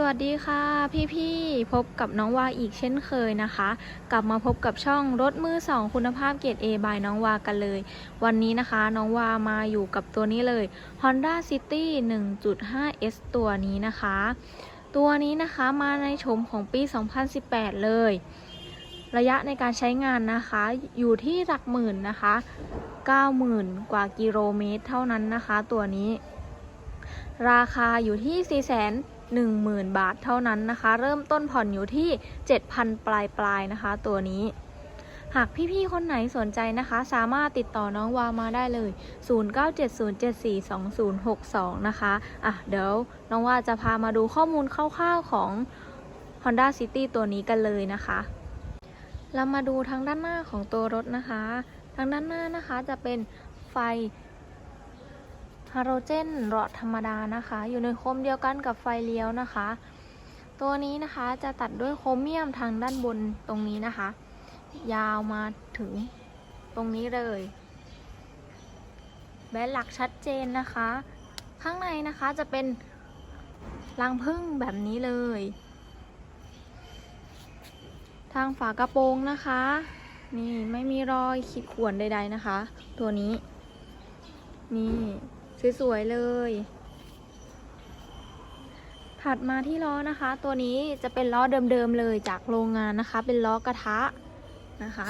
สวัสดีค่ะ พี่ๆพบกับน้องวาอีกเช่นเคยนะคะ กลับมาพบกับช่องรถมือสองคุณภาพเกรด A บายน้องวากันเลย วันนี้นะคะน้องวามาอยู่กับตัวนี้เลย Honda City 1.5S ตัวนี้นะคะ ตัวนี้นะคะมาในโฉมของปี 2018 เลย ระยะในการใช้งานนะคะอยู่ที่หลักหมื่นนะคะ 90,000 กว่ากิโลเมตรเท่านั้นนะคะ ตัวนี้ ราคาอยู่ที่4 1 0 0 0 0 บาทเท่านั้นนะคะ เริ่มต้นผ่อนอยู่ที่ 7,000 ปลายปลายๆนะคะ ตัวนี้ หากพี่ๆ คนไหนสนใจนะคะ สามารถติดต่อน้องวามาได้เลย 0970742062 นะคะ อะ เดี๋ยวน้องว่าจะพามาดูข้อมูลคร่าวๆของ Honda City ตัวนี้กันเลยนะคะ เรามาดูทางด้านหน้าของตัวรถนะคะ ทางด้านหน้านะคะจะเป็นไฟ ฮาโลเจนหลอดธรรมดานะคะ อยู่ในโคมเดียวกันกับไฟเลี้ยวนะคะ ตัวนี้นะคะจะตัดด้วยโครเมียมทางด้านบนตรงนี้นะคะ ยาวมาถึงตรงนี้เลยแบนหลักชัดเจนนะคะ ข้างในนะคะจะเป็นรังพึ่งแบบนี้เลย ทางฝากระโปรงนะคะ นี่ไม่มีรอยขีดข่วนใดๆนะคะ ตัวนี้ นี่ สวยๆเลย ถัดมาที่ล้อนะคะ ตัวนี้จะเป็นล้อเดิมๆเลยจากโรงงานนะคะ เป็นล้อกระทะนะคะ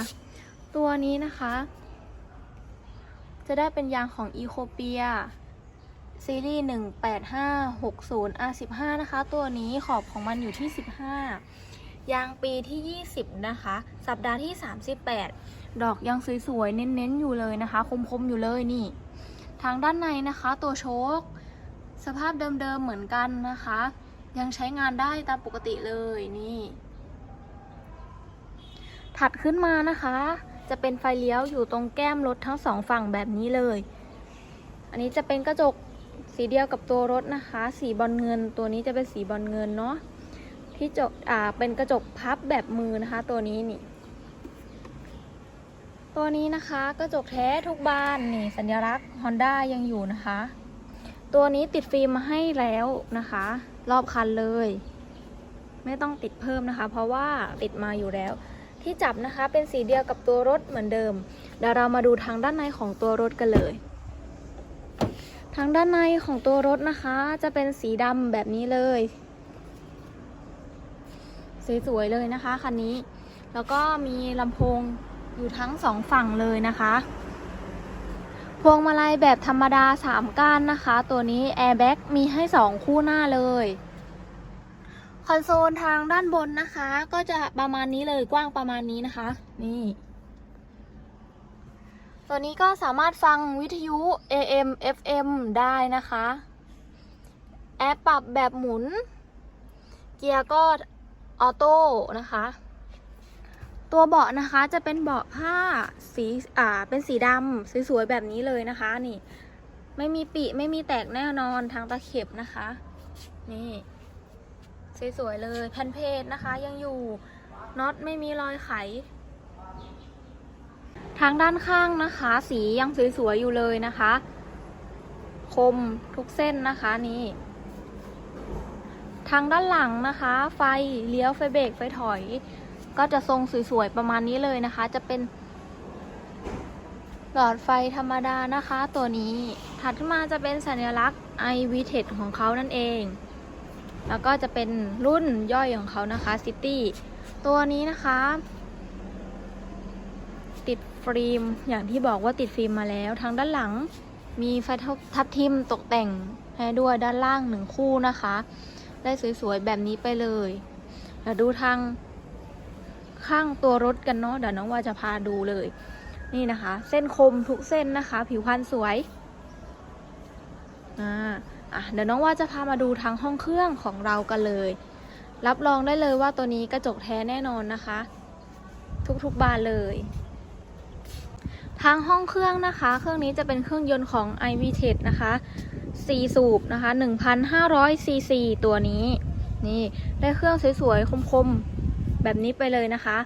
ตัวนี้นะคะ จะได้เป็นยางของ e c o p i a ซีรีส์ 18560 R15 นะคะ ตัวนี้ขอบของมันอยู่ที่ 15 ยางปีที่ 20 นะคะ สัปดาห์ที่ 38 ดอกยังสวยๆ เน้นๆ อยู่เลยนะคะ คมๆ อยู่เลยนี่ ทางด้านในนะคะตัวโชคสภาพเดิมๆเหมือนกันนะคะ ยังใช้งานได้ตามปกติเลยนี่ ถัดขึ้นมานะคะ จะเป็นไฟเลี้ยวอยู่ตรงแก้มรถทั้งสองฝั่งแบบนี้เลย อันนี้จะเป็นกระจกสีเดียวกับตัวรถนะคะ สีบอลเงิน ตัวนี้จะเป็นสีบอลเงินเนาะที่จกอ่าเป็นกระจกพับแบบมือนะคะ ตัวนี้นี่ ตัวนี้นะคะกระจกแท้ทุกบานนี่สัญลักษณ์ Honda ยังอยู่นะคะ ตัวนี้ติดฟิล์มมาให้แล้วนะคะ รอบคันเลย ไม่ต้องติดเพิ่มนะคะ เพราะว่าติดมาอยู่แล้ว ที่จับนะคะเป็นสีเดียวกับตัวรถเหมือนเดิมเดี๋ยวเรามาดูทางด้านในของตัวรถกันเลย ทางด้านในของตัวรถนะคะ จะเป็นสีดำแบบนี้เลยสวยๆเลยนะคะคันนี้ แล้วก็มีลำโพง อยู่ทั้งสองฝั่งเลยนะคะ พวงมาลัยแบบธรรมดา 3 ก้านนะคะ ตัวนี้แอร์แบ็กมีให้ 2 คู่หน้าเลย คอนโซลทางด้านบนนะคะ ก็จะประมาณนี้เลยกว้างประมาณนี้นะคะ นี่ ตัวนี้ก็สามารถฟังวิทยุ AM FM ได้นะคะ แอปปรับแบบหมุน เกียร์ก็ออโต้นะคะ ตัวเบาะนะคะจะเป็นเบาะผ้าสีอ่าเป็นสีดำสวยๆแบบนี้เลยนะคะ นี่ ไม่มีปีไม่มีแตกแน่นอนทางตะเข็บนะคะ นี่สวยๆเลยแผ่นเพจนะคะ ยังอยู่น็อตไม่มีรอยไข ทางด้านข้างนะคะ สียังสวยๆอยู่เลยนะคะ คมทุกเส้นนะคะนี่ ทางด้านหลังนะคะ ไฟเลี้ยวไฟเบรกไฟถอย ก็จะทรงสวยๆประมาณนี้เลยนะคะ จะเป็นหลอดไฟธรรมดานะคะ ตัวนี้ถัดขึ้นมาจะเป็นสัญลักษณ์ i v t e c ของเขานั่นเอง แล้วก็จะเป็นรุ่นย่อยของเขานะคะ City ตัวนี้นะคะ ติดฟิล์มอย่างที่บอกว่าติดฟิล์มมาแล้ว ทางด้านหลังมีไฟทับทิมตกแต่งให้ด้วยด้านล่างหนึ่งคู่นะคะ ได้สวยๆแบบนี้ไปเลยเดี๋ยวดูทาง ข้างตัวรถกันเนาะเดี๋ยวน้องว่าจะพาดูเลย นี่นะคะ เส้นคมทุกเส้นนะคะ ผิวพรรณสวยอ่าอะเดี๋ยวน้องว่าจะพามาดูทางห้องเครื่องของเรากันเลย รับรองได้เลยว่าตัวนี้กระจกแท้แน่นอนนะคะ ทุกๆบานเลยทางห้องเครื่องนะคะ เครื่องนี้จะเป็นเครื่องยนต์ของ i v t e c นะคะ 4 สูบนะคะ 1,500ซีซีตัวนี้ นี่ ได้เครื่องสวยๆ คมๆ แบบนี้ไปเลยนะคะ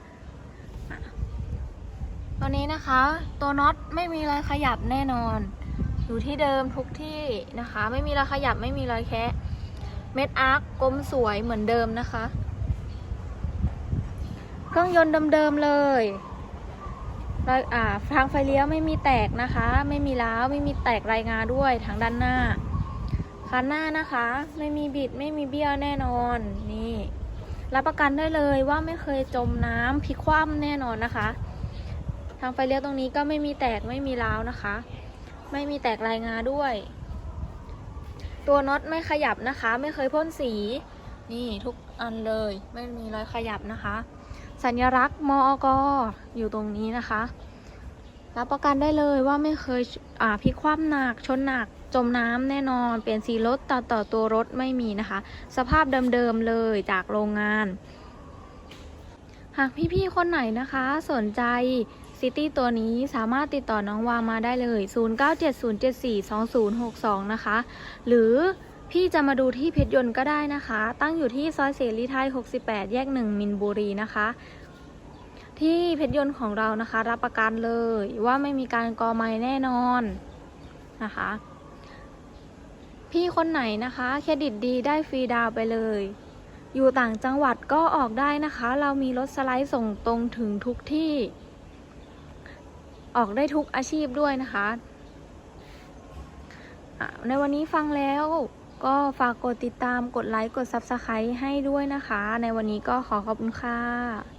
ตัวนี้นะคะ ตัวน็อตไม่มีรอยขยับแน่นอน อยู่ที่เดิมทุกที่นะคะ ไม่มีรอยขยับไม่มีรอยแคะเม็ดอาร์คกลมสวยเหมือนเดิมนะคะ เครื่องยนต์เดิมๆเลยรอยอ่าทางไฟเลี้ยวไม่มีแตกนะคะ ไม่มีล้าวไม่มีแตกรายงาด้วยทางด้านหน้าคันหน้านะคะ ไม่มีบิดไม่มีเบี้ยวแน่นอนนี่ รับประกันได้เลยว่าไม่เคยจมน้ำพลิกคว่ำแน่นอนนะคะ ทางไฟเลี้ยวตรงนี้ก็ไม่มีแตกไม่มีร้าวนะคะ ไม่มีแตกรายงาด้วย ตัวน็อตไม่ขยับนะคะ ไม่เคยพ่นสี นี่ทุกอันเลย ไม่มีรอยขยับนะคะ สัญลักษณ์มอกอยู่ตรงนี้นะคะ รับประกันได้เลยว่าไม่เคยอ่าพลิกคว่ำหนักชนหนัก จมน้ำแน่นอน เปลี่ยนสีรถต่อต่อตัวรถไม่มีนะคะ สภาพเดิมๆเลยจากโรงงาน หากพี่ๆคนไหนนะคะ สนใจซิตี้ตัวนี้สามารถติดต่อน้องวามาได้เลย 0970742062 นะคะ หรือพี่จะมาดูที่เพชรยนต์ก็ได้นะคะ ตั้งอยู่ที่ซอยเสรีไทย 68 แยก 1 มินบุรีนะคะ ที่เพชรยนต์ของเรานะคะ รับประกันเลยว่าไม่มีการกอไม้แน่นอนนะคะ พี่คนไหนนะคะเครดิตดีได้ฟรีดาวไปเลย อยู่ต่างจังหวัดก็ออกได้นะคะ เรามีรถสไลด์ส่งตรงถึงทุกที่ ออกได้ทุกอาชีพด้วยนะคะอะในวันนี้ฟังแล้วก็ฝากกดติดตามกดไลค์กด Subscribe ให้ด้วยนะคะ ในวันนี้ก็ขอขอบคุณค่ะ